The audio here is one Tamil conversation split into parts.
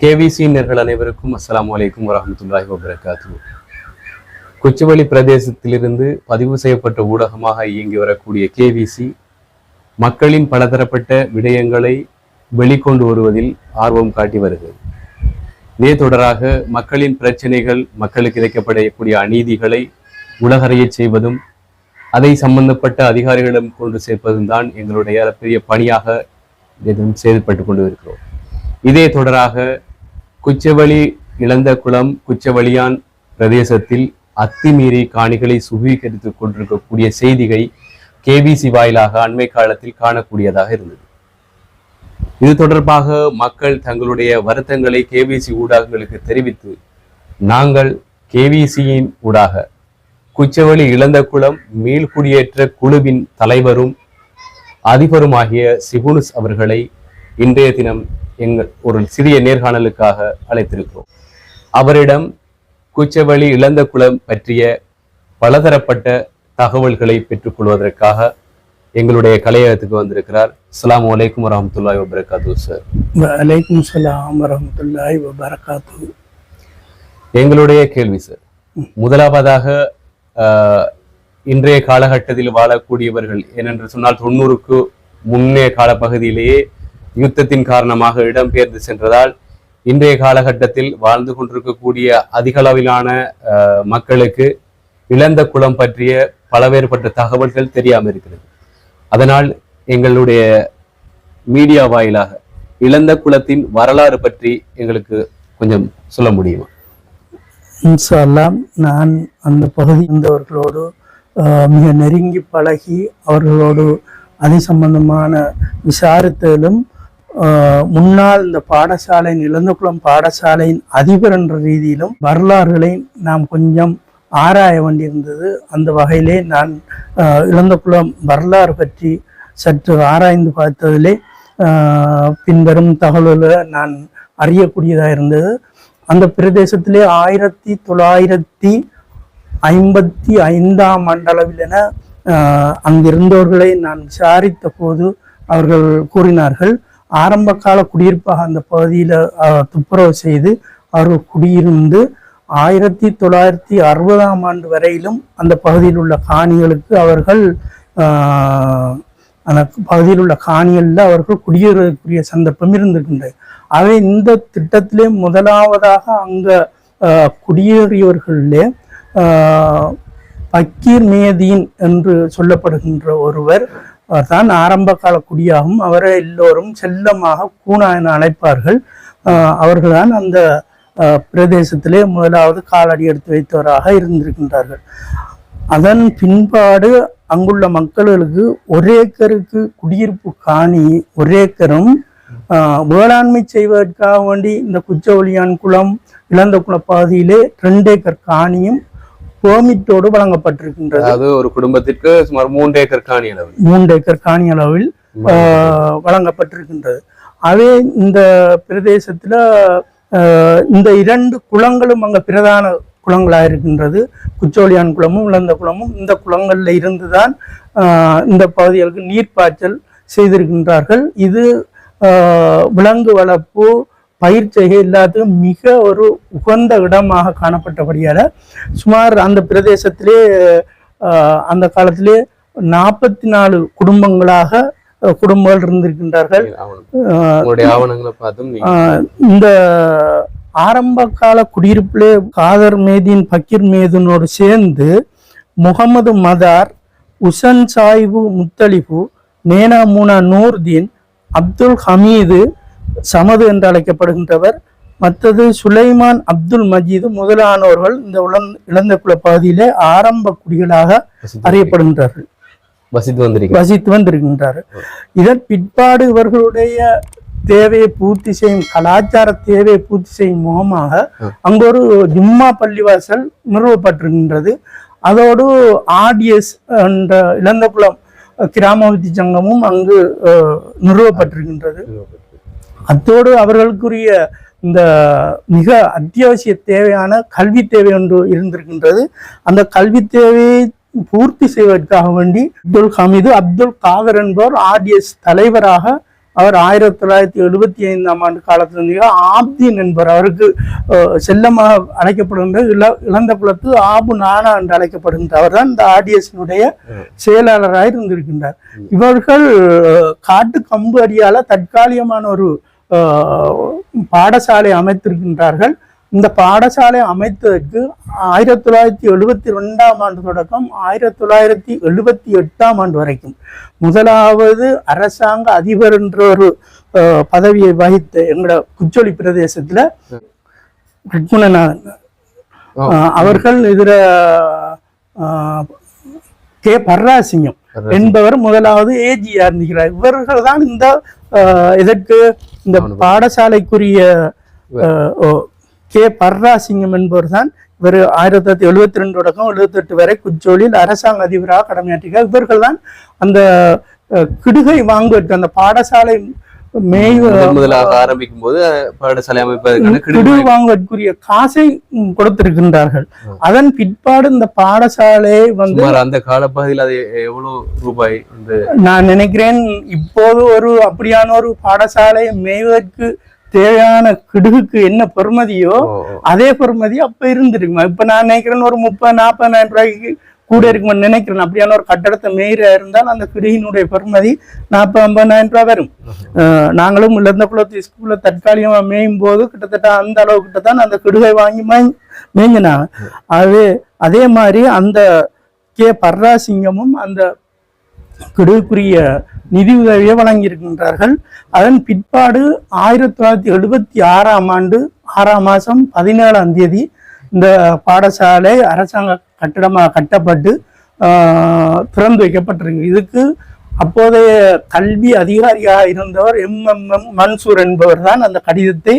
கேவிசி நேர்கள் அனைவருக்கும் அஸ்லாம் அலைக்கும் வரமத்துல்லாஹி வபரகாத்து. கொச்சுவெளி பிரதேசத்திலிருந்து பதிவு செய்யப்பட்ட ஊடகமாக இயங்கி வரக்கூடிய கேவிசி மக்களின் பலதரப்பட்ட விடயங்களை வெளிக்கொண்டு வருவதில் ஆர்வம் காட்டி வருகிறது. இதே தொடராக மக்களின் பிரச்சனைகள் மக்களுக்கு இழைக்கப்படக்கூடிய அநீதிகளை உலகறியச் செய்வதும் அதை சம்பந்தப்பட்ட அதிகாரிகளிடம் கொண்டு சேர்ப்பதும் தான் எங்களுடைய பெரிய பணியாக எதுவும் செயல்பட்டு கொண்டு இருக்கிறோம் இதே தொடராக குச்சவழி இழந்த குளம் குச்சவழியான் பிரதேசத்தில் அத்துமீறி காணிகளை சுவீகரித்துக் கொண்டிருக்கக்கூடிய செய்திகளை கேபிசி வாயிலாக அண்மை காலத்தில் காணக்கூடியதாக இருந்தது. இது தொடர்பாக மக்கள் தங்களுடைய வருத்தங்களை கேபிசி ஊடகங்களுக்கு தெரிவித்து நாங்கள் கேவிசியின் ஊடாக குச்சவழி இழந்த குளம் மீள்குடியேற்ற குழுவின் தலைவரும் அதிபருமாகிய சிகுனுஸ் அவர்களை இன்றைய தினம் எங்கள் ஒரு சிறிய நேர்காணலுக்காக அழைத்திருக்கிறோம். அவரிடம் குச்சவெளி இழந்த குளம் பற்றிய பலதரப்பட்ட தகவல்களை பெற்றுக்கொள்வதற்காக எங்களுடைய கலையகத்துக்கு வந்திருக்கிறார். அஸ்ஸலாமு அலைக்கும் வரஹ்மத்துல்லாஹி வபரகாத்து சார். வலைக்கும் சலாம் வரமத்துல்லாஹி வபரகாத்து. எங்களுடைய கேள்வி சார். முதலாவதாக இன்றைய காலகட்டத்தில் வாழக்கூடியவர்கள் ஏனென்று சொன்னால் தொண்ணூறுக்கு முன்னே காலப்பகுதியிலேயே யுத்தத்தின் காரணமாக இடம்பெயர்ந்து சென்றதால் இன்றைய காலகட்டத்தில் வாழ்ந்து கொண்டிருக்கக்கூடிய அதிகளவிலான மக்களுக்கு இழந்த குளம் பற்றிய பலவேறுபட்ட தகவல்கள் தெரியாமல் இருக்கிறது அதனால் எங்களுடைய மீடியா வாயிலாக இழந்த குலத்தின் வரலாறு பற்றி எங்களுக்கு கொஞ்சம் சொல்ல முடியுமா? இன்சாலாம் நான் அந்த பகுதி இருந்தவர்களோடு மிக நெருங்கி பழகி அவர்களோடு அது சம்பந்தமான விசாரித்ததிலும் முன்னால் இந்த பாடசாலையின் இளந்தகுளம் பாடசாலையின் அதிபர் என்ற ரீதியிலும் வரலாறுகளை நாம் கொஞ்சம் ஆராய வேண்டியிருந்தது. அந்த வகையிலே நான் ஆஹ், இளந்தகுளம் வரலாறு பற்றி சற்று ஆராய்ந்து பார்த்ததிலே பின்வரும் தகவல்களை நான் அறியக்கூடியதாக இருந்தது. அந்த பிரதேசத்திலே ஆயிரத்தி தொள்ளாயிரத்தி ஐம்பத்தி ஐந்தாம் ஆண்டளவில் என அங்கிருந்தவர்களை நான் விசாரித்த போது அவர்கள் கூறினார்கள். ஆரம்ப கால குடியிருப்பாக அந்த பகுதியில் துப்புரவு செய்து அவர்கள் குடியிருந்து ஆயிரத்தி தொள்ளாயிரத்தி அறுபதாம் ஆண்டு வரையிலும் அந்த பகுதியில் உள்ள காணிகளுக்கு அவர்கள் அந்த பகுதியில் உள்ள காணிகளில் அவர்கள் குடியேறக்கூடிய சந்தர்ப்பம் இருந்திருக்கின்றது. ஆகவே இந்த திட்டத்திலே முதலாவதாக அங்கே குடியேறியவர்களிலே பக்கீர் மேதீன் என்று சொல்லப்படுகின்ற ஒருவர் தான் ஆரம்ப கால குடியாகும் அவரை எல்லோரும் செல்லமாக கூணா என அழைப்பார்கள். அவர்கள்தான் அந்த பிரதேசத்திலே முதலாவது காலடி எடுத்து வைத்தவராக இருந்திருக்கின்றார்கள். அதன் பின்பாடு அங்குள்ள மக்களுக்கு ஒரே ஏக்கருக்கு குடியிருப்பு காணி ஒரேக்கரும் வேளாண்மை செய்வதற்காக வேண்டி இந்த குச்சவழியான் குளம் இளந்த குள பகுதியிலே ரெண்டு ஏக்கர் காணியும் பெர்மிட்டோடு வழங்கப்பட்டிருக்கின்றது. அதாவது ஒரு குடும்பத்திற்கு சுமார் மூன்று ஏக்கர் காணி அளவு மூன்று ஏக்கர் காணி அளவில் வழங்கப்பட்டிருக்கின்றது. அதே இந்த பிரதேசத்துல இந்த இரண்டு குளங்களும் அங்க பிரதான குளங்களாக இருக்கின்றது. குச்சோலியான் குளமும் இழந்த குளமும் இந்த குளங்கள்ல இருந்துதான் ஆஹ், இந்த பகுதிகளுக்கு நீர்ப்பாய்ச்சல் செய்திருக்கின்றார்கள். இது விலங்கு வளர்ப்பு பயிர் செய்கை எல்லாத்துக்கும் மிக ஒரு உகந்த இடமாக காணப்பட்டபடியால சுமார் அந்த பிரதேசத்திலே அந்த காலத்திலே நாற்பத்தி நாலு குடும்பங்களாக குடும்பங்கள் இருந்திருக்கின்றார்கள். இந்த ஆரம்ப கால குடியிருப்பிலே காதர் மேதீன் பக்கீர் மேதனோடு சேர்ந்து முகமது மதார் உசன் சாயிபு முத்தலிபு நேனா மூனா நூர்தீன் அப்துல் ஹமீது சமது என்று அழைக்கப்படுகின்றவர். மற்றது சுலைமான் அப்துல் மஜீது முதலானோர்கள் இந்த உளம் இழந்த குல பகுதியிலே ஆரம்ப குடிகளாக அறியப்படுகின்றார்கள். வசித்து வந்திருக்கீங்க வசித்து வந்திருக்கின்றார். இதன் பிற்பாடு இவர்களுடைய தேவையை பூர்த்தி செய்யும் கலாச்சார தேவையை பூர்த்தி செய்யும் முகமாக. அங்கு ஒரு ஜும்மா பள்ளிவாசல் நிறுவப்பட்டிருக்கின்றது. அதோடு ஆர்டிஎஸ் என்ற இளந்தகுளம் கிராமவதி சங்கமும் அங்கு நிறுவப்பட்டிருக்கின்றது. அத்தோடு அவர்களுக்குரிய இந்த மிக அத்தியாவசிய தேவையான கல்வி தேவை ஒன்று இருந்திருக்கின்றது. அந்த கல்வி தேவையை பூர்த்தி செய்வதற்காக வேண்டி அப்துல் ஹமீது அப்துல் காதர் என்பவர் ஆர்டிஎஸ் தலைவராக அவர் ஆயிரத்தி தொள்ளாயிரத்தி எழுபத்தி ஐந்தாம் ஆண்டு காலத்திலிருந்து ஆப்தீன் என்பவர். அவருக்கு செல்லமாக அழைக்கப்படுகின்ற இள இழந்த குலத்து ஆபு நானா என்று அழைக்கப்படுகின்ற அவர் தான் இந்த ஆர்டிஎஸ்னுடைய செயலாளராக இருந்திருக்கின்றார். இவர்கள் காட்டு கம்பு அடியால தற்காலிகமான ஒரு பாடசாலை அமைத்திருக்கின்றார்கள். இந்த பாடசாலை அமைத்ததற்கு ஆயிரத்தி தொள்ளாயிரத்தி எழுபத்தி ரெண்டாம் ஆண்டு தொடக்கம் ஆயிரத்தி தொள்ளாயிரத்தி எழுபத்தி எட்டாம் ஆண்டு வரைக்கும். முதலாவது அரசாங்க அதிபர் என்ற ஒரு பதவியை வகித்த எங்களோட குச்சொலி பிரதேசத்துல ருக்மணநாதன். அவர்கள் இதுல கே பர்ராசிங்கம் என்பவர் முதலாவது ஏஜியா இருக்கிறார் இவர்கள் தான் இந்த இதற்கு இந்த பாடசாலைக்குரிய கே பர்ராசிங்கம் என்பவர் தான் இவர் ஆயிரத்தி தொள்ளாயிரத்தி எழுபத்தி ரெண்டு தொடக்கம் எழுபத்தெட்டு வரை குச்சோலில் அரசாங்க அதிபராக கடமையாற்றினார் இவர்கள் தான் அந்த கிடுகை வாங்குவதற்கு அந்த பாடசாலை முதலாக ஆரம்பிக்கும் போது பாடசாலை வாங்குவதற்குரிய காசை கொடுத்திருக்கின்றார்கள். அதன் பிற்பாடு இந்த பாடசாலை வந்து அந்த காலப்பகுதியில் அது எவ்வளவு ரூபாய் நான் நினைக்கிறேன் இப்போது ஒரு அப்படியான ஒரு பாடசாலை மேய்வதற்கு தேவையான கிடுகுக்கு என்ன ஓ. அதே பெறுமதி அப்ப இருந்திருக்குமா. இப்ப நான் நினைக்கிறேன் ஒரு முப்பது நாற்பதாயிரம் ரூபாய்க்கு கூட இருக்குமான்னு நினைக்கிறேன். அப்படியான ஒரு கட்டடத்தை மேயிற இருந்தால் அந்த கிடுகினுடைய பெறுமதி நாற்பது ஐம்பதாயிரம் ரூபாய் வரும். நாங்களும் இழந்த குளத்து ஸ்கூல்ல தற்காலிகமா மேயும் போது கிட்டத்தட்ட அந்த அளவு கிட்ட தான் அந்த கிடுகை வாங்கி மேய் மேய்ஞ்சினாங்க அது அதே மாதிரி அந்த கே பர்ராசிங்கமும் அந்த கிடுகுக்குரிய நிதி உதவியை வழங்கியிருக்கின்றார்கள். அதன் பிற்பாடு ஆயிரத்தி தொள்ளாயிரத்தி எழுபத்தி ஆறாம் ஆண்டு ஆறாம் மாதம் பதினேழாம் தேதி இந்த பாடசாலை அரசாங்க கட்டிடமாக கட்டப்பட்டு திறந்து வைக்கப்பட்டிருக்கு இதுக்கு அப்போதைய கல்வி அதிகாரியாக இருந்தவர் எம். எம். எம். மன்சூர் என்பவர் தான் அந்த கடிதத்தை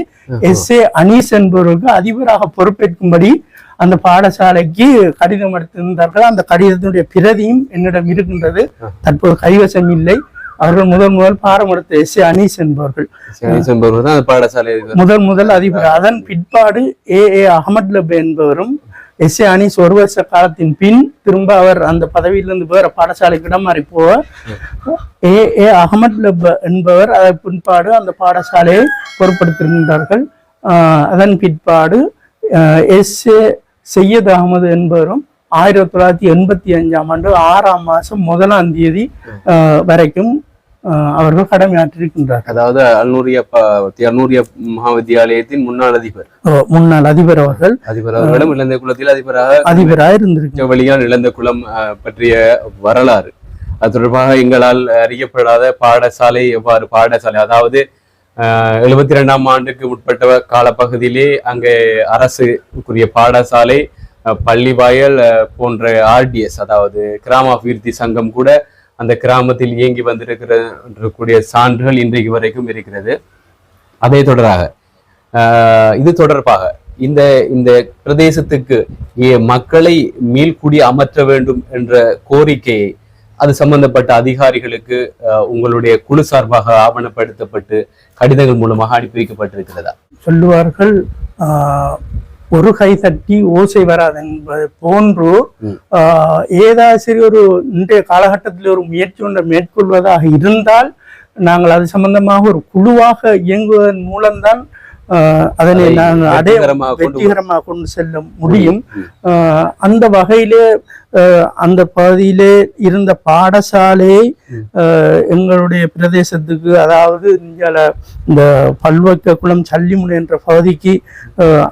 எஸ். ஏ. அனீஸ் என்பவருக்கு அதிபராக பொறுப்பேற்கும்படி அந்த பாடசாலைக்கு கடிதம் எடுத்திருந்தார்கள். அந்த கடிதத்தினுடைய பிரதியும் என்னிடம் இருக்கின்றது. தற்போது கைவசம் இல்லை. அவர்கள் முதல் முதல் பாரம் எடுத்த எஸ். ஏ. அனீஸ் என்பவர்கள். என்பவர் தான் அந்த பாடசாலை அதிபர். முதல் முதல் அதிபர். அதன் பிற்பாடு ஏ. ஏ. அகமது லப் என்பவரும் எஸ் ஏ அனீஸ் ஒரு வருஷ காலத்தின் பின் திரும்ப அவர் அந்த பதவியிலிருந்து வேற பாடசாலைக்கு இடமாறி போவார். ஏ ஏ அகமது லப் என்பவர் அதன் பின்பாடு அந்த பாடசாலையை பொருட்படுத்திருக்கின்றார்கள் அதன் பிற்பாடு எஸ் ஏ செய்யத் அகமது என்பவரும் ஆயிரத்தி தொள்ளாயிரத்தி எண்பத்தி அஞ்சாம் ஆண்டு ஆறாம் மாதம் முதலாம் தேதி வரைக்கும் அவர்கள் கடமையாற்றிருக்கின்றார்கள் அதாவது அல்நூரியா அல்நூரியா மகாவித்தியாலயத்தின் முன்னாள் அதிபர். முன்னாள் அதிபர் அவர்கள். அதிபர் அவர்களும் இழந்த குலத்தில் அதிபராக அதிபராக இருந்திருக்கிறார் வழியால் இழந்த குலம் பற்றிய வரலாறு. அது தொடர்பாக எங்களால் அறியப்படாத பாடசாலை எவ்வாறு பாடசாலை அதாவது எழுபத்தி ரெண்டாம் ஆண்டுக்கு உட்பட்ட காலப்பகுதியிலே அங்கே அரசுக்குரிய பாடசாலை பள்ளிவாயல் போன்ற ஆர்டிஎஸ் அதாவது கிராம அபிவிருத்தி சங்கம் கூட அந்த கிராமத்தில் இயங்கி வந்திருக்கிற கூடிய சான்றுகள் இன்றைக்கு வரைக்கும் இருக்கிறது. அதே தொடராக ஆஹ் இது தொடர்பாக இந்த இந்த பிரதேசத்துக்கு மக்களை மீள்குடி அமற்ற வேண்டும் என்ற கோரிக்கையை அது சம்பந்தப்பட்ட அதிகாரிகளுக்கு உங்களுடைய குழு சார்பாக ஆவணப்படுத்தப்பட்டு கடிதங்கள் மூலமாக அனுப்பி வைக்கப்பட்டிருக்கிறதா? சொல்லுவார்கள் ஒரு கை தட்டி ஓசை வராது என்பது போன்று ஏதாச்சும் ஒரு இன்றைய காலகட்டத்தில் ஒரு முயற்சி ஒன்றை மேற்கொள்வதாக இருந்தால் நாங்கள் அது சம்பந்தமாக ஒரு குழுவாக இயங்குவதன் மூலம்தான் அதனை அதை நாங்கள் அடைய வெற்றிகரமாக கொண்டு செல்ல முடியும். அந்த வகையிலே அந்த பகுதியிலே இருந்த பாடசாலையை எங்களுடைய பிரதேசத்துக்கு அதாவது இந்தியால இந்த பல்வக்க குளம் சல்லிமுனை என்ற பகுதிக்கு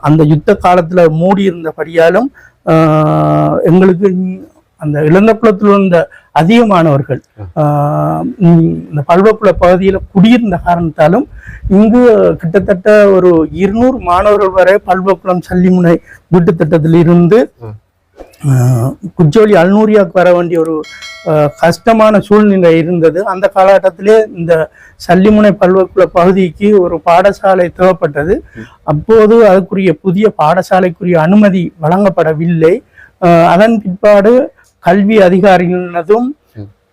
அந்த யுத்த காலத்துல மூடி இருந்தபடியாலும் எங்களுக்கு அந்த இழந்த குளத்தில் இருந்த அதிகமானவர்கள் இந்த பல்வக்குள பகுதியில குடியிருந்த காரணத்தாலும் இங்கு கிட்டத்தட்ட ஒரு இருநூறு மாணவர்கள் வரை பல்வக்குளம் சல்லிமுனை வீட்டு திட்டத்தில் இருந்து குஜோலி அல்நூரியாவுக்கு வர வேண்டிய ஒரு கஷ்டமான சூழ்நிலை இருந்தது. அந்த காலகட்டத்திலே இந்த சல்லிமுனை பல்வக்குள பகுதிக்கு ஒரு பாடசாலை தேவைப்பட்டது. அப்போது அதுக்குரிய புதிய பாடசாலைக்குரிய அனுமதி வழங்கப்படவில்லை. ஆஹ், அதன் பிற்பாடு கல்வி அதிகாரிகளினதும்.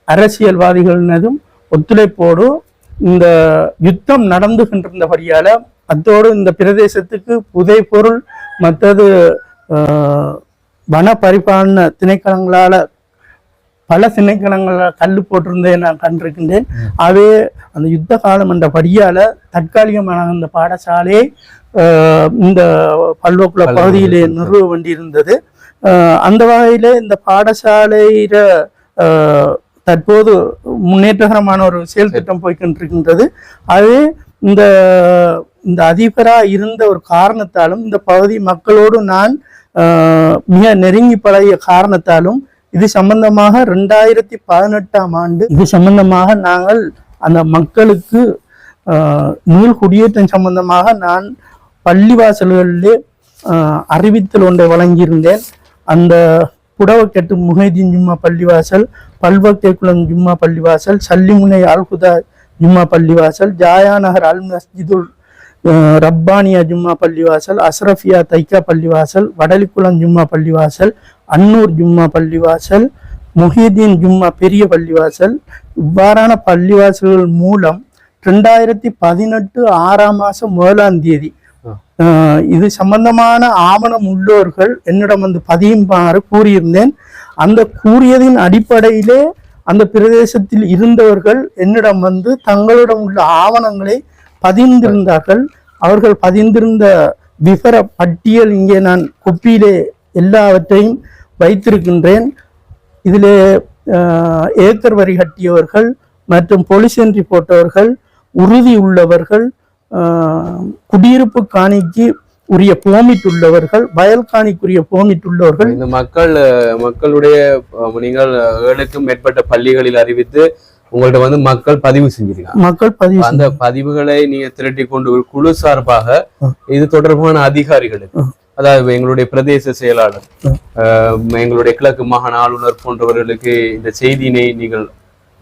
அரசியல்வாதிகளினதும் ஒத்துழைப்போடு இந்த யுத்தம் நடந்துகின்றிருந்தபடியால அத்தோடு இந்த பிரதேசத்துக்கு புதை பொருள் மற்றது வன பரிபாலன திணைக்களங்களால பல திணைக்களங்கள் கல் போட்டிருந்ததை நான் கண்டிருக்கின்றேன். அவே அந்த யுத்த காலம் என்ற படியால தற்காலிகமான அந்த பாடசாலையை இந்த பல்வக்குள பகுதியிலே நிறுவ வேண்டியிருந்தது. அந்த வகையில் இந்த பாடசாலையில தற்போது முன்னேற்றகரமான ஒரு செயல் திட்டம் போய்கொண்டிருக்கின்றது அது இந்த இந்த அதிபரா இருந்த ஒரு காரணத்தாலும் இந்த பகுதி மக்களோடு நான் மிக நெருங்கி பழகிய காரணத்தாலும் இது சம்பந்தமாக ரெண்டாயிரத்தி பதினெட்டாம் ஆண்டு இது சம்பந்தமாக நாங்கள் அந்த மக்களுக்கு நூல் மீள் குடியேற்றம் சம்பந்தமாக நான் பள்ளிவாசல்களிலே அறிவித்தல் ஒன்றை வழங்கியிருந்தேன். அந்த புடவக்கெட்டு முஹைதீன் ஜும்மா பள்ளிவாசல் பல்வக்கேக்குளம் ஜும்மா பள்ளிவாசல் சல்லிமுனை அல்குதா ஜும்மா பள்ளிவாசல் ஜாயா நகர் அல் மஸ்ஜிதுல் ரப்பானியா ஜும்மா பள்ளிவாசல் அஸ்ரஃபியா தைக்கா பள்ளிவாசல் வடலிக்குளம் ஜும்மா பள்ளிவாசல் அன்னூர் ஜும்மா பள்ளிவாசல் முஹிதீன் ஜும்மா பெரிய பள்ளிவாசல். இவ்வாறான பள்ளிவாசல்கள் மூலம் ரெண்டாயிரத்தி பதினெட்டு ஆறாம் மாதம் முதலாம் தேதி இது சம்பந்தமான ஆவணம் உள்ளோர்கள் என்னிடம் வந்து பதியுமாறு கூறியிருந்தேன். அந்த கூறியதின் அடிப்படையிலே அந்த பிரதேசத்தில் இருந்தவர்கள் என்னிடம் வந்து தங்களிடம் உள்ள ஆவணங்களை பதிந்திருந்தார்கள். அவர்கள் பதிந்திருந்த விவர பட்டியல் இங்கே நான் கொப்பியிலே எல்லாவற்றையும் வைத்திருக்கின்றேன். இதிலே ஏக்கர் வரி கட்டியவர்கள் மற்றும் பொலிசென்றி போட்டவர்கள் உறுதி உள்ளவர்கள் குடியிருப்பு காணிக்கு உரிய போமிட் உள்ளவர்கள் வயல் காணிக்குரிய போமிட் உள்ளவர்கள் இந்த மக்கள் மக்களுடைய நீங்கள் ஏழுக்கும் மேற்பட்ட பள்ளிகளில் அறிவித்து உங்கள்ட்ட வந்து மக்கள் பதிவு செஞ்சிருக்காங்க மக்கள் பதிவு அந்த பதிவுகளை நீங்க திரட்டி கொண்டு ஒரு குழு சார்பாக. இது தொடர்பான அதிகாரிகளுக்கு. அதாவது எங்களுடைய பிரதேச செயலாளர் எங்களுடைய கிழக்கு மாகாண ஆளுநர் போன்றவர்களுக்கு இந்த செய்தியினை நீங்கள்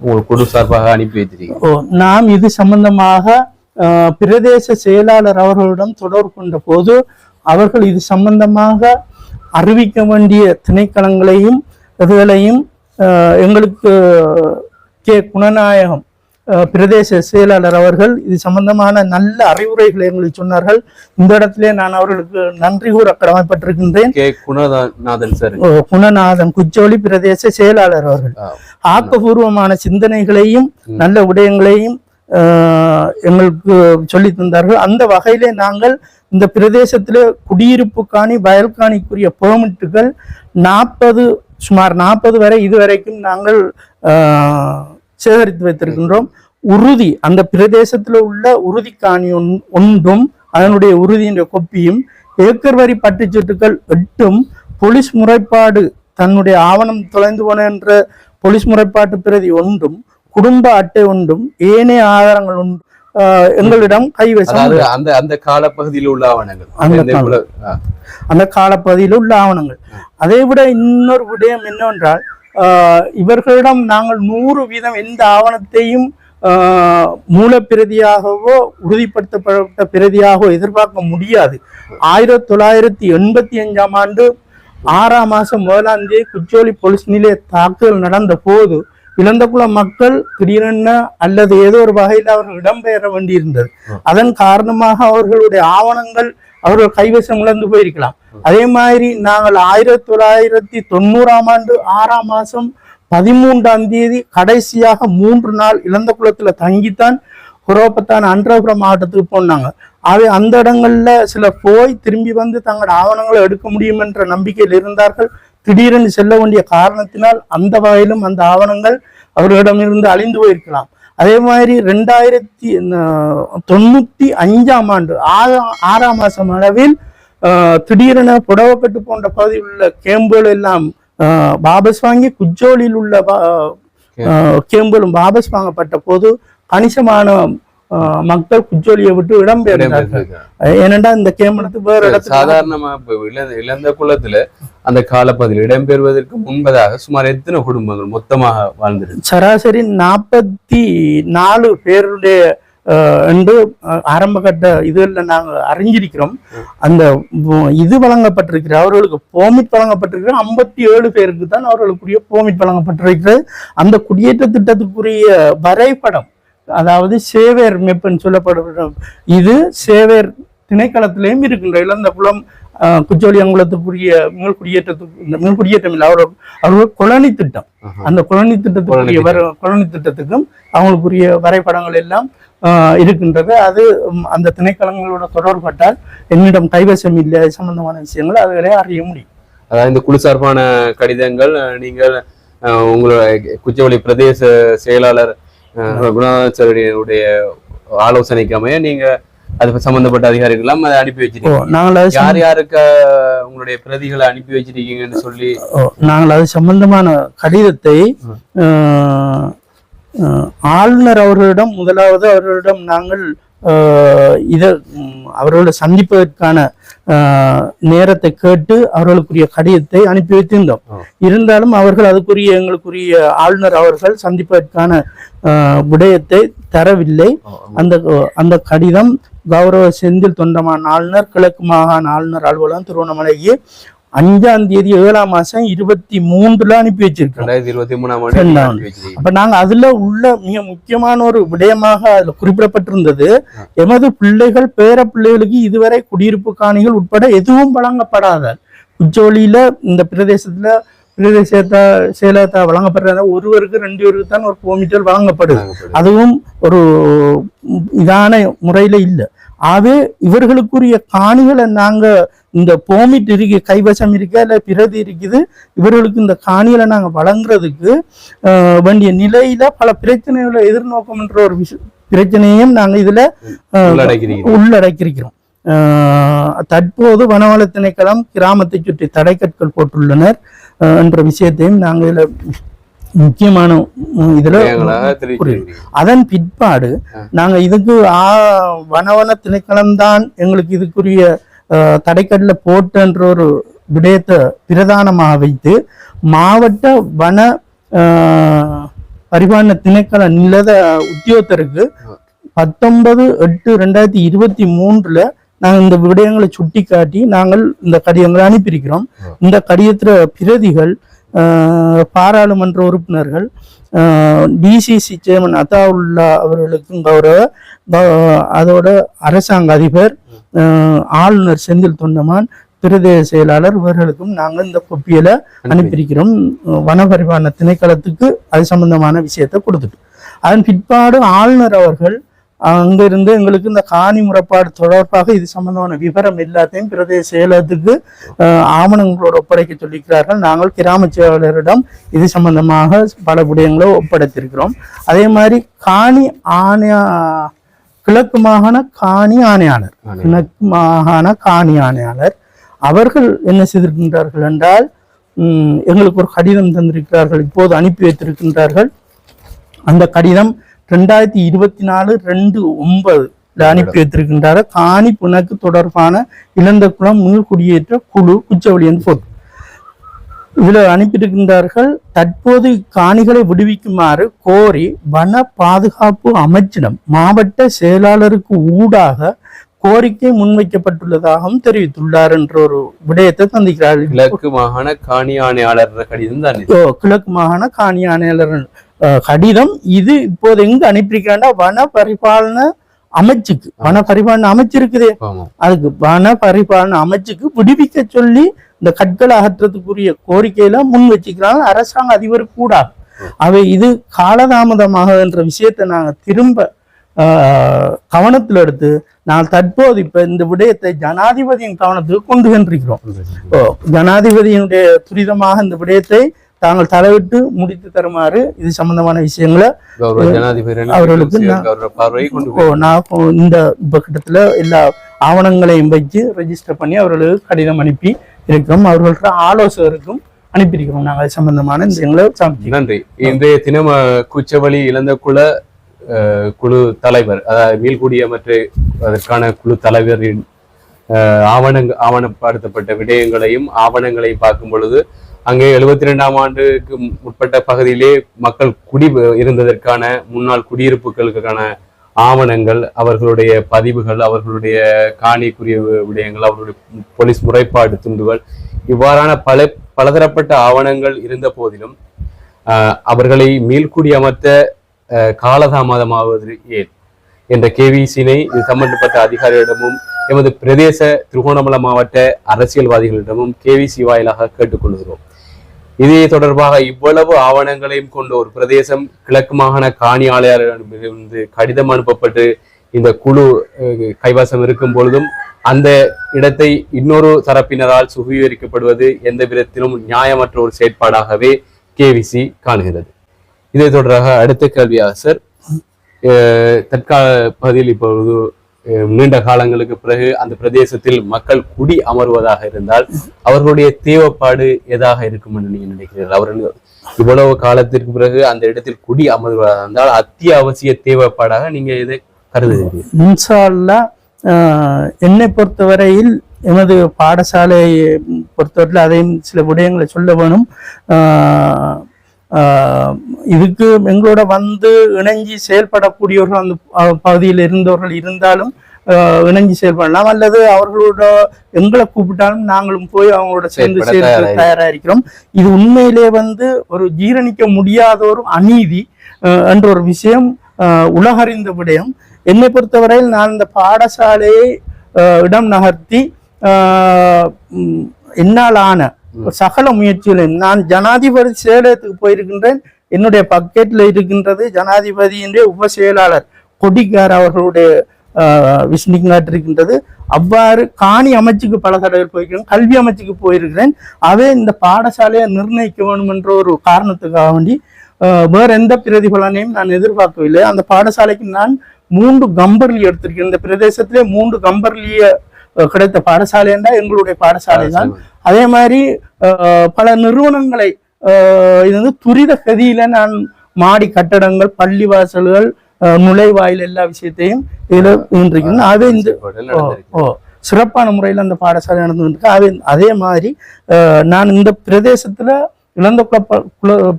உங்கள் குழு சார்பாக அனுப்பி வைத்திருக்கீங்க நாம் இது சம்பந்தமாக பிரதேச செயலாளர் அவர்களிடம் தொடர்பு கொண்ட போது அவர்கள் இது சம்பந்தமாக அறிவிக்க வேண்டிய திணைக்களங்களையும் இதுகளையும் எங்களுக்கு கே. குணநாயகம் பிரதேச செயலாளர் அவர்கள் இது சம்பந்தமான நல்ல அறிவுரைகளை எங்களுக்கு சொன்னார்கள். இந்த இடத்திலே நான் அவர்களுக்கு நன்றி கூற கடமைப்பட்டிருக்கின்றேன். குணநாதன் சார். குணநாதன் குச்சோலி பிரதேச செயலாளர் அவர்கள். ஆக்கப்பூர்வமான சிந்தனைகளையும் நல்ல விடயங்களையும் எங்களுக்கு சொல்லி தந்தார்கள். அந்த வகையிலே நாங்கள் இந்த பிரதேசத்தில் குடியிருப்பு காணி வயல் காணிக்குரிய பெர்மிட்டுகள் நாற்பது சுமார் நாற்பது வரை இதுவரைக்கும் நாங்கள் சேகரித்து வைத்திருக்கின்றோம். உறுதி அந்த பிரதேசத்தில் உள்ள உறுதி காணி ஒன்- ஒன்றும் அதனுடைய உறுதியின் கொப்பியும் ஏக்கர் வரி பட்டுச்சீட்டுகள் எட்டும் போலீஸ் முறைப்பாடு தன்னுடைய ஆவணம் தொலைந்து போன என்ற போலீஸ் முறைப்பாட்டு பிரதி ஒன்றும் குடும்ப அட்டை ஒன்றும் ஏனைய ஆதாரங்கள் ஒன்றும் எங்களிடம் கைவசம் அந்த அந்த காலப்பகுதியில் உள்ள ஆவணங்கள். அந்த காலப்பகுதியில் உள்ள ஆவணங்கள். அதை விட இன்னொரு விடயம் என்னவென்றால் இவர்களிடம் நாங்கள் நூறு வீதம் எந்த ஆவணத்தையும் ஆஹ், மூலப்பிரதியாகவோ உறுதிப்படுத்தப்பட்ட பிரதியாகவோ எதிர்பார்க்க முடியாது. ஆயிரத்தி தொள்ளாயிரத்தி எண்பத்தி அஞ்சாம் ஆண்டு ஆறாம் மாசம் முதலாம் தேதி குச்சோலி போலீஸ் நிலைய தாக்குதல் நடந்த போது இளந்தகுல மக்கள் திடீரென அல்லது ஏதோ ஒரு வகையில் அவர்கள் இடம்பெயர வேண்டியிருந்தது. அதன் காரணமாக அவர்களுடைய ஆவணங்கள் அவர்கள் கைவசம் இழந்து போயிருக்கலாம். அதே மாதிரி நாங்கள் ஆயிரத்தி தொள்ளாயிரத்தி தொண்ணூறாம் ஆண்டு ஆறாம் மாசம் பதிமூன்றாம் தேதி கடைசியாக மூன்று நாள் இளந்த குளத்துல தங்கித்தான் குரோப்பத்தான் அன்றபுரம் மாவட்டத்துக்கு போனாங்க. ஆகவே அந்த இடங்கள்ல சிலர் போய் திரும்பி வந்து தங்களோட ஆவணங்களை எடுக்க முடியும் என்ற நம்பிக்கையில் இருந்தார்கள். திடீரென்று செல்ல வேண்டிய காரணத்தினால் அந்த வகையிலும் அந்த ஆவணங்கள் அவர்களிடமிருந்து அழிந்து போயிருக்கலாம். அதே மாதிரி ரெண்டாயிரத்தி தொண்ணூத்தி அஞ்சாம் ஆண்டு ஆறாம் ஆறாம் மாசம் அளவில் திடீரென புடவக்கட்டு போன்ற பகுதியில் உள்ள கேம்புகள் எல்லாம் வாபஸ் வாங்கி குஜோலில் உள்ள கேம்புகளும் வாபஸ் வாங்கப்பட்ட போது கணிசமான மக்கள் குஜோலியை விட்டு இடம்பெயர்ந்தார்கள். ஏனென்றா இந்த கேம்பளத்து வேறு இடத்துல சாதாரணமா இழந்த குலத்துல அந்த காலப்பகுதியில் இடம்பெறுவதற்கு முன்பதாக சுமார் எத்தனை குடும்பங்கள் மொத்தமாக வாழ்ந்திருக்கு சராசரி நாற்பத்தி நாலு பேருடைய என்று ஆரம்ப கட்ட இதுல நாங்க அறிஞ்சிருக்கிறோம். அந்த இது வழங்கப்பட்டிருக்கிற அவர்களுக்கு போமிட் வழங்கப்பட்டிருக்கிற ஐம்பத்தி ஏழு பேருக்கு தான் அவர்களுக்குரிய போமிட் வழங்கப்பட்டிருக்கிறது. அந்த குடியேற்ற திட்டத்துக்குரிய வரைபடம் அதாவது சேவேர் மெப்புன்னு சொல்லப்படுகிற இது சேவேர் திணைக்களத்திலேயும் இருக்கின்ற இழந்த குளம் ஆஹ், குச்சோலி அங்குலத்துக்குரிய மீள் குடியேற்றத்துக்கு மீள் குடியேற்றம் இல்லை அவர்கள் அவர்கள் கொலனி திட்டம். அந்த கொலனி திட்டத்துக்குரிய வர கொலனி திட்டத்துக்கும் அவங்களுக்குரிய வரைபடங்கள் எல்லாம் இருக்கின்றது. அது அந்த திணைக்களங்களோட தொடர்பட்டால் என்னிடம் கைவசம் இல்லை சம்பந்தமான விஷயங்கள் அதுகளே அறிய முடியும். அதாவது இந்த குழு சார்பான கடிதங்கள் நீங்கள் உங்களோட குச்சவெளி பிரதேச செயலாளர் அஹ், குணாச்சாரியுடைய ஆலோசனைக்கு அமைய நீங்க அது சம்பந்தப்பட்ட அதிகாரிகள் அதை அனுப்பி ஓ வச்சிருக்கீங்க. நாங்கள் யார் யாருக்கு உங்களுடைய பிரதிகளை அனுப்பி வச்சிருக்கீங்கன்னு சொல்லி? நாங்கள் அது சம்பந்தமான கடிதத்தை ஆளுநர் அவர்களிடம் முதலாவது அவர்களிடம் நாங்கள் இத அவர்களை சந்திப்பதற்கான நேரத்தை கேட்டு அவர்களுக்குரிய கடிதத்தை அனுப்பி வைத்திருந்தோம். இருந்தாலும் அவர்கள் அதுக்குரிய எங்களுக்குரிய ஆளுநர் அவர்கள் சந்திப்பதற்கான ஆஹ், விடயத்தை தரவில்லை. அந்த அந்த கடிதம் கௌரவ செந்தில் தொண்டமான் ஆளுநர் கிழக்கு மாகாண ஆளுநர் அலுவலகம் திருவண்ணாமலைக்கு அஞ்சாம் தேதி ஏழாம் மாசம் இருபத்தி மூன்றுல அனுப்பி வச்சிருக்கோம் அப்ப நாங்க அதுல உள்ள மிக முக்கியமான ஒரு விடயமாக அதுல குறிப்பிடப்பட்டிருந்தது. எமது பிள்ளைகள் பேர பிள்ளைகளுக்கு இதுவரை குடியிருப்பு காணிகள் உட்பட எதுவும் வழங்கப்படாத குச்சோலியில இந்த பிரதேசத்துல பிரதேசத்த சேலத்தை வழங்கப்படுறத ஒருவருக்கு ரெண்டு பேருக்கு தான் ஒரு கிலோமீட்டர் வழங்கப்படுது. அதுவும் ஒரு இதான முறையில இல்லை. ஆகவே இவர்களுக்குரிய காணிகளை நாங்க இந்த போமிட் இருக்கு கைவசம் இருக்க இல்ல பிரதி இருக்குது இவர்களுக்கு இந்த காணிகளை நாங்க வழங்குறதுக்கு வேண்டிய நிலையில பல பிரச்சனைகளை எதிர்நோக்கம்ன்ற ஒரு விஷ பிரச்சனையும் நாங்க இதுல உள்ளடக்கியிருக்கிறோம். தற்போது வனவள திணைக்களம் கிராமத்தை சுற்றி தடைக்கற்கள் போட்டுள்ளனர் என்ற விஷயத்தையும் நாங்க இதுல முக்கியமான இதுல அதன் பிற்பாடு நாங்க இதுக்கு வனவன திணைக்களம் தான் எங்களுக்கு இதுக்குரிய தடைக்கல்ல போட்டுன்ற ஒரு விடயத்தை பிரதானமாக வைத்து மாவட்ட வன பரிபாலன திணைக்கள நிலத உத்தியோகத்தருக்கு பத்தொன்பது எட்டு ரெண்டாயிரத்தி இருபத்தி மூன்றுல நாங்கள் இந்த விடயங்களை சுட்டிக்காட்டி நாங்கள் இந்த கடிதங்களை அனுப்பியிருக்கிறோம். இந்த கடிதத்துல பிரதிகள் பாராளுமன்ற உறுப்பினர்கள் டிசிசி சேர்மன் அத்தாவுல்லா அவர்களுக்கும் கௌரவ அதோட அரசாங்க அதிபர் ஆளுநர் செந்தில் தொண்டமான் பிரதேச செயலாளர் இவர்களுக்கும் நாங்கள் இந்த கொப்பியில அனுப்பியிருக்கிறோம். வனபரிபாலன திணைக்களத்துக்கு அது சம்பந்தமான விஷயத்தை கொடுத்துட்டு அதன் பிற்பாடு ஆளுநர் அவர்கள் அங்கிருந்து எங்களுக்கு இந்த காணி முறைப்பாடு தொடர்பாக இது சம்பந்தமான விவரம் எல்லாத்தையும் பிரதேச செயலகத்துக்கு ஆவணங்களோடு ஒப்படைக்க சொல்லியிருக்கிறார்கள் நாங்கள் கிராம செயலாளரிடம் இது சம்பந்தமாக பல விடயங்களை ஒப்படைத்திருக்கிறோம். அதே மாதிரி காணி ஆணையா கிழக்கு மாகாண காணி ஆணையாளர் கிழக்கு மாகாண காணி ஆணையாளர் அவர்கள் என்ன செய்திருக்கின்றார்கள் என்றால் எங்களுக்கு ஒரு கடிதம் தந்திருக்கிறார்கள் இப்போது அனுப்பி வைத்திருக்கின்றார்கள். அந்த கடிதம் ரெண்டாயிரத்தி இருபத்தி நாலு ரெண்டு ஒன்பதுல அனுப்பி வைத்திருக்கின்றார். காணி புனக்கு தொடர்பான இழந்த குளம் மீள் குடியேற்ற குழு குச்சவெளியன் போட்டு இதுல அனுப்பியிருக்கின்றார்கள் தற்போது காணிகளை விடுவிக்குமாறு கோரி வன பாதுகாப்பு அமைச்சிடம் மாவட்ட செயலாளருக்கு ஊடாக கோரிக்கை முன்வைக்கப்பட்டுள்ளதாகவும் தெரிவித்துள்ளார் என்ற ஒரு விடயத்தை சந்திக்கிறார்கள் கிழக்கு மாகாண காணி ஆணையாளர் கடிதம் தான் கிழக்கு மாகாண காணி ஆணையாளர் கடிதம் இது இப்போது எங்க அனுப்பியிருக்காண்டா வன பரிபாலன அமைச்சுக்கு. வன பரிபாலன அமைச்சு இருக்குதே. ஆமா. அதுக்கு வன பரிபாலன அமைச்சுக்கு விடுவிக்க சொல்லி இந்த கற்களை அகற்றத்துக்குரிய கோரிக்கையில முன் வச்சுக்கிறாங்க. அரசாங்க அதிபர் கூட. அவை இது காலதாமதமாக என்ற விஷயத்தை நாங்க திரும்ப கவனத்தில் எடுத்து நான் தற்போது இப்ப இந்த விடயத்தை ஜனாதிபதியின் கவனத்துக்கு கொண்டு சென்றிருக்கிறோம். ஜனாதிபதியினுடைய துரிதமாக இந்த விடயத்தை தாங்கள் தலைவிட்டு முடித்து தருமாறு இது சம்பந்தமான விஷயங்களை அவர்களுக்கு நான் இப்போ இந்த பக்கத்துல எல்லா ஆவணங்களையும் வச்சு ரெஜிஸ்டர் பண்ணி அவர்களுக்கு கடிதம் அனுப்பி இருக்கிறோம். அவர்களோட ஆலோசகருக்கும் அனுப்பியிருக்கிறோம். நாங்கள் சம்பந்தமான சமைச்சு நன்றி. இன்றைய தினம் அஹ், குச்சவெளி இழந்த குல குழு தலைவர் அதாவது மீள்குடியமற்ற அதற்கான குழு தலைவரின் ஆவணங்க ஆவணப்படுத்தப்பட்ட விடயங்களையும் ஆவணங்களையும் பார்க்கும் பொழுது அங்கே எழுபத்தி ரெண்டாம் ஆண்டுக்கு முற்பட்ட பகுதியிலே மக்கள் குடி இருந்ததற்கான முன்னாள் குடியிருப்புகளுக்கான ஆவணங்கள் அவர்களுடைய பதிவுகள் அவர்களுடைய காணிக்குரிய விடயங்கள் அவர்களுடைய போலீஸ் முறைப்பாடு துண்டுகள் இவ்வாறான பல பலதரப்பட்ட ஆவணங்கள் இருந்த போதிலும் அவர்களை மீள்குடியமர்த்த ஆஹ், காலதாமதமாவது ஏன்? என்ற கேவிசினை இது சம்பந்தப்பட்ட அதிகாரிகளிடமும் எமது பிரதேச திருகோணமலை மாவட்ட அரசியல்வாதிகளிடமும் கேவிசி வாயிலாக கேட்டுக்கொள்கிறோம். இது தொடர்பாக இவ்வளவு ஆவணங்களையும் கொண்ட ஒரு பிரதேசம் கிழக்கு மாகாண காணியாளரிடமிருந்து கடிதம் அனுப்பப்பட்டு இந்த குழு கைவசம் இருக்கும் பொழுதும் அந்த இடத்தை இன்னொரு தரப்பினரால் சுவீகரிக்கப்படுவது எந்த விதத்திலும் நியாயமற்ற ஒரு செயற்பாடாகவே கேவிசி காணுகிறது. இதை தொடராக அடுத்த கேள்வியாக சார் தற்கால பகுதியில் இப்பொழுது நீண்ட காலங்களுக்கு பிறகு அந்த பிரதேசத்தில் மக்கள் குடி அமர்வதாக இருந்தால் அவர்களுடைய தேவைப்பாடு எதாக இருக்கும் என்று நீங்க நினைக்கிறீர்கள்? அவர்கள் இவ்வளவு காலத்திற்கு பிறகு அந்த இடத்தில் குடி அமர்வதாக இருந்தால் அத்தியாவசிய தேவைப்பாடாக நீங்க இதை கருதுகிறீர்கள். இன்ஷா என்னை பொறுத்தவரையில் எமது பாடசாலையை பொறுத்தவரையில் அதையும் சில விடயங்களை சொல்ல வேணும். இதுக்கு எங்களோட வந்து இணைஞ்சி செயல்படக்கூடியவர்கள் அந்த பகுதியில் இருந்தவர்கள் இருந்தாலும் இணைஞ்சு செயல்படலாம். அல்லது அவர்களோட எங்களை கூப்பிட்டாலும் நாங்களும் போய் அவங்களோட சேர்ந்து சேர்ந்து தயாரா இருக்கிறோம் இது உண்மையிலே வந்து ஒரு ஜீரணிக்க முடியாத ஒரு அநீதி என்ற ஒரு விஷயம் உலகறிந்த விடயம். என்னை பொறுத்தவரையில் நான் இந்த பாடசாலையை இடம் நகர்த்தி என்னால் ஆன சகல முயற்சிகளையும் நான் ஜனாதிபதி செயலகத்துக்கு போயிருக்கின்றேன். என்னுடைய பக்கெட்ல இருக்கின்றது ஜனாதிபதியினுடைய உப செயலாளர் கொடிக்கார் அவர்களுடைய விசிட்டிங் கார்டு இருக்கின்றது அவ்வாறு காணி அமைச்சுக்கு பல தடவைகள் போயிருக்கிறேன் கல்வி அமைச்சுக்கு போயிருக்கிறேன். அவே இந்த பாடசாலையை நிர்ணயிக்க வேண்டும் என்ற ஒரு காரணத்துக்காக வேண்டி வேற எந்த பிரதிபலனையும் நான் எதிர்பார்க்கவில்லை. அந்த பாடசாலைக்கு நான் மூன்று கம்பர்லி எடுத்திருக்கேன் இந்த பிரதேசத்திலே மூன்று கம்பர்லிய கிடைத்த பாடசாலை என்றால் எங்களுடைய பாடசாலை தான். அதே மாதிரி பல நிறுவனங்களை இது வந்து துரித கதியில நான் மாடி கட்டடங்கள் பள்ளிவாசல்கள் அஹ், நுழைவாயில் எல்லா விஷயத்தையும் இதுல இருந்திருக்கேன் அதே இந்த ஓ சிறப்பான முறையில் அந்த பாடசாலை நடந்துருக்கு அதே அதே மாதிரி நான் இந்த பிரதேசத்துல இழந்த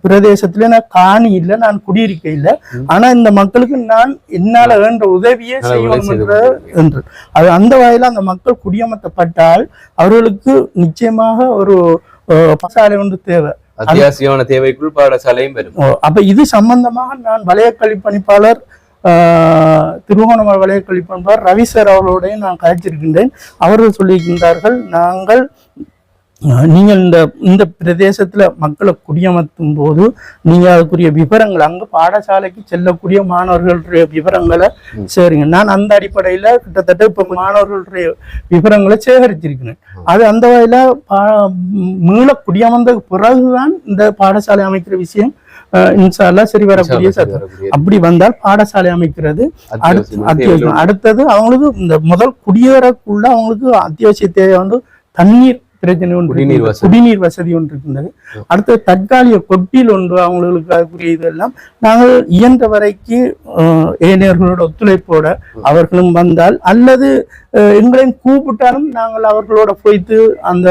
பிரதேசத்துல நான் காணி இல்லை நான் குடியிருக்க இல்லை ஆனா இந்த மக்களுக்கு நான் என்னால வேண்ட உதவியே நல்ல உதவி செய்யணும் செய்து என்ற. அது அந்த வகையில அந்த மக்கள் குடியமர்த்தப்பட்டால் அவர்களுக்கு நிச்சயமாக ஒரு அஹ், பாடசாலை ஒன்று தேவை. அத்தியாவசியமான தேவைக்குள் பாடசாலையும் வரும். அப்ப இது சம்பந்தமாக நான் வலயக்கல்வி பணிப்பாளர் ஆஹ், திருவோணமலை வலயக்கல்வி பணிப்பாளர் ரவி சார் அவர்களோடையும் நான் கழிச்சிருக்கின்றேன் அவர்கள் சொல்லியிருக்கின்றார்கள் நாங்கள் நீங்கள் இந்த இந்த பிரதேசத்துல மக்களை குடியமர்த்தும் போது நீங்க அதுக்குரிய விவரங்கள் அங்க பாடசாலைக்கு செல்லக்கூடிய மாணவர்களுடைய விவரங்களை சேருங்க நான் அந்த அடிப்படையில கிட்டத்தட்ட இப்ப மாணவர்களுடைய விவரங்களை சேகரிச்சிருக்கிறேன். அது அந்த வகையில பா- மீள குடியமர்ந்த பிறகுதான் இந்த பாடசாலை அமைக்கிற விஷயம் அல்லாஹ் சரி வரக்கூடிய வரக்கூடிய. அப்படி வந்தால் பாடசாலை அமைக்கிறது. அத்தியாவசியம் அடுத்தது அவங்களுக்கு இந்த முதல் குடியேறக்குள்ள அவங்களுக்கு அத்தியாவசிய தேவை வந்து தண்ணீர் பிரச்சனை ஒன்று குடிநீர். வசதி. ஒன்று இருக்கின்றது அடுத்தது தற்காலிக கொட்டில் ஒன்று அவங்களுக்கு அதுக்குரிய இதெல்லாம் நாங்கள் இயன்ற வரைக்கு ஏனையர்களோட ஒத்துழைப்போட அவர்களும் வந்தால் அல்லது எங்களையும் கூப்பிட்டாலும் நாங்கள் அவர்களோட போய்த்து அந்த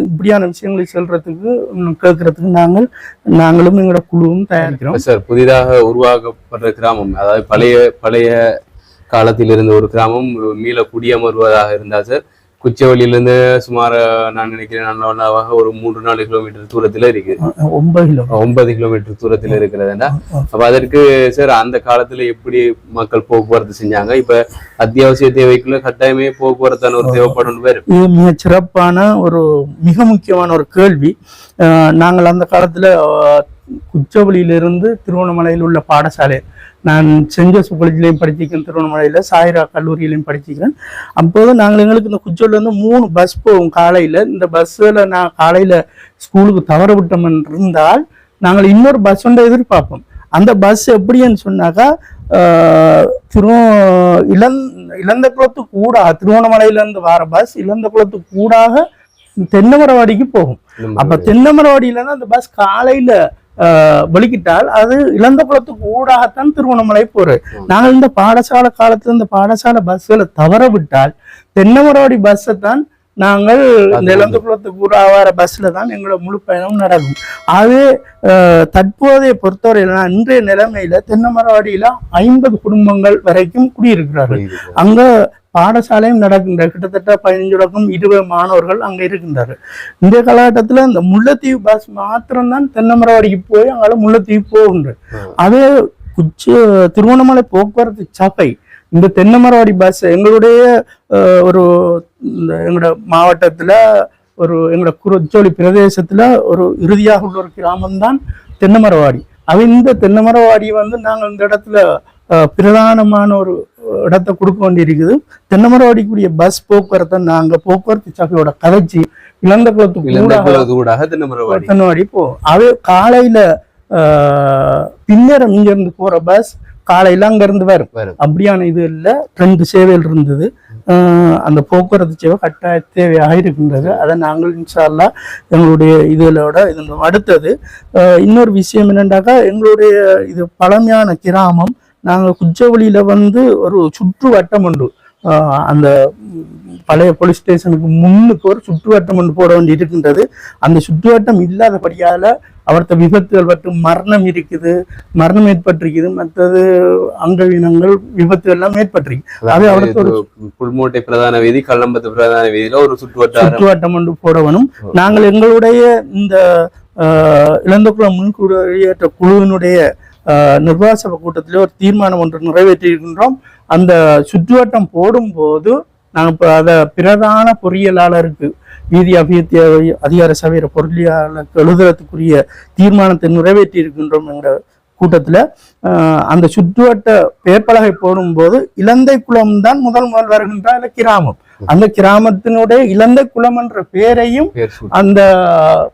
இப்படியான விஷயங்களை சொல்றதுக்கு கேட்கறதுக்கு நாங்கள் நாங்களும் எங்களோட குழுவும் தயாரிக்கிறோம் சார் புதிதாக உருவாக்கப்படுற கிராமம் அதாவது பழைய பழைய காலத்தில் இருந்த ஒரு கிராமம் மீள குடியமர்வதாக இருந்தா சார் குச்சவெளியிலிருந்து சுமார் நான் நினைக்கிறேன் நல்லதாக ஒரு மூன்று நாலு கிலோமீட்டர் தூரத்துல இருக்கு. ஒன்பது கிலோ ஒன்பது கிலோமீட்டர் தூரத்துல இருக்கிறதுனா அப்ப அதற்கு சார் அந்த காலத்துல எப்படி மக்கள் போக்குவரத்து செஞ்சாங்க? இப்ப அத்தியாவசிய தேவைக்குள்ள கட்டாயமே போக்குவரத்தான ஒரு தேவைப்படும் பேர் இது மிக சிறப்பான ஒரு மிக முக்கியமான ஒரு கேள்வி. நாங்கள் அந்த காலத்தில் குச்சவெளியிலிருந்து திருவண்ணாமலையில் உள்ள பாடசாலை. நான் சென்ட் ஜோசப் காலேஜ்லையும் படிச்சிருக்கேன் திருவண்ணாமலையில். சாய்ரா கல்லூரியிலையும் படிச்சிருக்கேன் அப்போது நாங்கள் எங்களுக்கு இந்த குச்சவெளியிலேருந்து மூணு பஸ் போகும் காலையில். இந்த பஸ்ஸில் நான் காலையில் ஸ்கூலுக்கு தவற விட்டோம் இருந்தால் நாங்கள் இன்னொரு பஸ் ஒன்றை எதிர்பார்ப்போம். அந்த பஸ் எப்படின்னு சொன்னாக்கா திரு இளந் இளந்த குளத்துக்கு ஊடாக திருவண்ணாமலையிலேருந்து வர பஸ் இளந்த குளத்துக்கு ஊடாக தென்னமரவாடிக்கு போகும். அப்ப தென்னமரவாடியில அந்த பஸ் காலையில வெளிக்கிட்டால் அது இளந்த குளத்துக்கு ஊடாகத்தான் திருவண்ணாமலை போறது நாங்கள் இந்த பாடசாலை காலத்துல இந்த பாடசாலை பஸ்களை தவற விட்டால் தென்னமரவாடி பஸ்ஸை தான் நாங்கள் இந்த இளந்த குளத்துக்கு ஊடாக வர பஸ்ல தான் எங்களோட முழு பயணம் நடக்கும். அது தற்போதைய பொறுத்தவரையில இன்றைய நிலைமையில தென்னமரவாடியில ஐம்பது குடும்பங்கள் வரைக்கும் குடியிருக்கிறார்கள். அங்க பாடசாலையும் நடக்கின்ற கிட்டத்தட்ட பதினஞ்சு லட்சம் இருபது மாணவர்கள் அங்க இருக்கின்றார்கள். இந்த காலகட்டத்துல இந்த முல்லைத்தீவு பஸ் மாத்திரம்தான் தென்னமரவாடிக்கு போய் அங்கால முல்லைத்தீவு போகின்றது ம். அதே குச்சி திருவண்ணாமலை போக்குவரத்து சபை இந்த தென்னமரவாடி பஸ் எங்களுடைய ஒரு இந்த எங்களோட மாவட்டத்துல ஒரு எங்களோட குரச்சோலி பிரதேசத்துல ஒரு இறுதியாக உள்ள ஒரு கிராமம்தான் தென்னமரவாடி. அது இந்த தென்னமரவாடி வந்து நாங்கள் இந்த இடத்துல பிரதானமான ஒரு இடத்தை கொடுக்க வேண்டியிருக்குது. தென்னமரவாடிக்குரிய பஸ் போக்குவரத்தை நாங்க போக்குவரத்து சபையோட கதைச்சி குளத்துக்கு இழந்த திண்ணமரவாடி தென்னமரவாடி போ. அது காலையில பின்னரம் இங்க இருந்து போற பஸ் காலையில அங்க இருந்து வரும். அப்படியான இது இல்ல. ரெண்டு சேவைகள் இருந்தது. அந்த போக்குவரத்து சேவை கட்டாய தேவையாக இருக்கின்றது. அதை நாங்கள் இன்ஷால்லா எங்களுடைய இதுகளோட இது அடுத்தது. இன்னொரு விஷயம் என்னண்டாக்கா எங்களுடைய இது பழமையான கிராமம் நாங்கள் குச்சவெளியில வந்து ஒரு சுற்று வட்டம் உண்டு அந்த பழைய போலீஸ் ஸ்டேஷனுக்கு முன்னுக்கு ஒரு சுற்றுவட்டம் ஒன்று போட வேண்டி இருக்கின்றது. அந்த சுற்றுவட்டம் இல்லாதபடியால அவர்த்த விபத்துகள் மற்றும் மரணம் இருக்குது மரணம் ஏற்பட்டிருக்குது. மற்றது அங்கவீனங்கள் விபத்து எல்லாம் ஏற்பட்டிருக்கு. அது அவருக்கு ஒரு புல்மோட்டை பிரதான வீதி கல்லம்பத்து பிரதான வீதியில ஒரு சுற்றுவட்டாரம் சுற்றுவட்டம் ஒன்று போடவனும் நாங்கள் எங்களுடைய இந்த அஹ், இளந்தகுளம் முன்குடியேற்ற குழுவினுடைய நிர்வாக சபை கூட்டத்திலே ஒரு தீர்மானம் ஒன்று நிறைவேற்றியிருக்கின்றோம் அந்த சுற்றுவட்டம் போடும்போது நாங்கள் இப்போ அதை பிரதான பொறியியலாளருக்கு வீதி அபிவிருத்தி அதிகார சபையிற பொருளியாளருக்கு எழுதுறதுக்குரிய தீர்மானத்தை நிறைவேற்றி இருக்கின்றோம் என்ற கூட்டத்தில் அந்த சுற்றுவட்ட பேர்பலகை போடும்போது இலந்தை குளம் தான் முதல் முதல் வருகின்ற அந்த கிராமம் அந்த கிராமத்தினுடைய இலந்தை குளம் என்ற சூட்டு. அந்த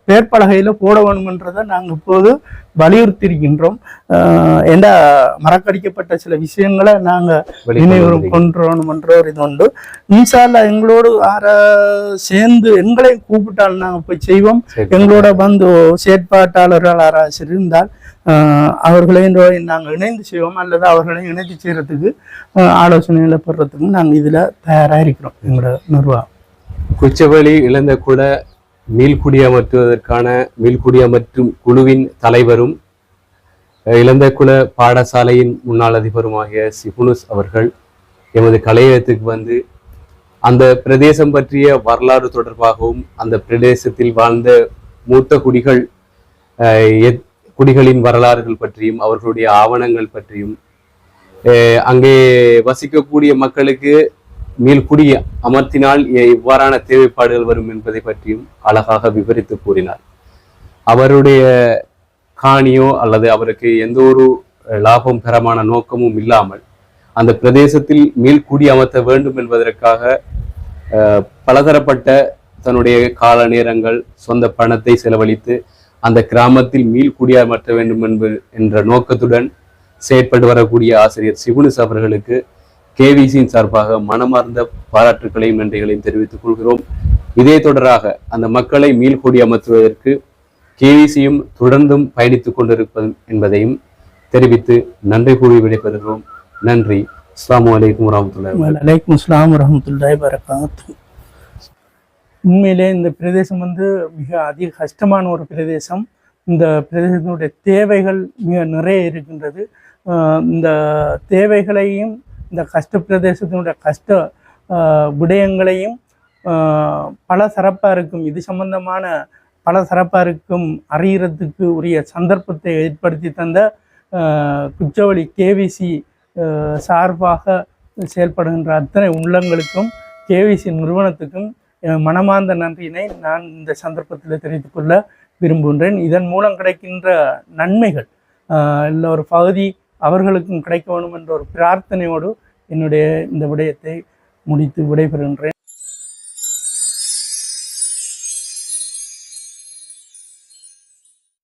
பேர்பலகையில போட வேணுமென்றதை நாங்கள் இப்போது வலியுறுத்தி இருக்கின்றோம் ஏண்டா மறக்கடிக்கப்பட்ட சில விஷயங்களை நாங்க நினைவு கொண்டுறோம்ன்ற ஒரு இது உண்டு. இன்ஷால்லா எங்களோடு ஆர சேர்ந்து எங்களை கூப்பிட்டால் நாங்க போய் செய்வோம். எங்களோட வந்து செயற்பாட்டாளர்கள் யாராவது இருந்தால் ஆஹ், அவர்களையும் நாங்கள் இணைந்து செய்வோம். அல்லது அவர்களையும் இணைத்து செய்யறதுக்கு ஆஹ், ஆலோசனைகளை பெறறதுக்கும் நாங்கள் இதுல தயாரா இருக்கிறோம். எங்களோட நிர்வாகம். குச்சவெளி இழந்த குல மீள்குடியமற்றுவதற்கான மீள்குடியமற்றும் குழுவின் தலைவரும் இளந்தகுல பாடசாலையின் முன்னாள் அதிபருமாகிய சிபுனுஸ் அவர்கள் எமது கலையகத்துக்கு வந்து அந்த பிரதேசம் பற்றிய வரலாறு தொடர்பாகவும் அந்த பிரதேசத்தில் வாழ்ந்த மூத்த குடிகள் எத்- குடிகளின் வரலாறுகள் பற்றியும் அவர்களுடைய ஆவணங்கள் பற்றியும் அங்கே வசிக்கக்கூடிய மக்களுக்கு மீள்குடி அமர்த்தினால் இவ்வாறான தேவைப்பாடுகள் வரும் என்பதை பற்றியும் அழகாக விவரித்து கூறினார். அவருடைய காணியோ அல்லது அவருக்கு எந்த ஒரு லாபம் பெறமான நோக்கமும் இல்லாமல் அந்த பிரதேசத்தில் மீள்குடி அமர்த்த வேண்டும் என்பதற்காக பலதரப்பட்ட தன்னுடைய கால நேரங்கள் சொந்த பணத்தை செலவழித்து அந்த கிராமத்தில் மீள்குடியமர்த்த வேண்டும் என்பது என்ற நோக்கத்துடன் செயற்பட்டு வரக்கூடிய ஆசிரியர் சிவுனுஸ் அவர்களுக்கு கேவிசியின் சார்பாக மனமார்ந்த பாராட்டுக்களையும் நன்றிகளையும் தெரிவித்துக் கொள்கிறோம். இதே தொடராக அந்த மக்களை மீள்கூடி அமர்த்துவதற்கு கேவிசியும் தொடர்ந்தும் பயணித்துக் கொண்டிருப்பது என்பதையும் தெரிவித்து நன்றி கூறி விடைபெறுகிறோம். நன்றி. அஸ்லாம் வலைக்கம் வரமத்துல்லாஹி வலைக்கும் அஸ்ஸலாம் வரஹ்மத்துல்லாஹி வரகாத்து உண்மையிலே இந்த பிரதேசம் வந்து மிக அதிக கஷ்டமான ஒரு பிரதேசம். இந்த பிரதேசத்தினுடைய தேவைகள் மிக நிறைய இருக்கின்றது. இந்த தேவைகளையும் இந்த கஷ்ட பிரதேசத்தினுடைய கஷ்ட விடயங்களையும் பல சிறப்பாக இருக்கும். இது சம்பந்தமான பல சிறப்பாக இருக்கும் அறியறதுக்கு உரிய சந்தர்ப்பத்தை ஏற்படுத்தி தந்த குச்சவழி கேவிசி சார்பாக செயல்படுகின்ற அத்தனை உள்ளங்களுக்கும் கேவிசி நிறுவனத்துக்கும் மனமார்ந்த நன்றியினை நான் இந்த சந்தர்ப்பத்தில் தெரிவித்துக் கொள்ள விரும்புகின்றேன். இதன் மூலம் கிடைக்கின்ற நன்மைகள் இல்லை ஒரு பகுதி அவர்களுக்கும் கிடைக்க வேண்டும் என்ற ஒரு பிரார்த்தனையோடு என்னுடைய இந்த விடயத்தை முடித்து விடைபெறுகின்றேன்.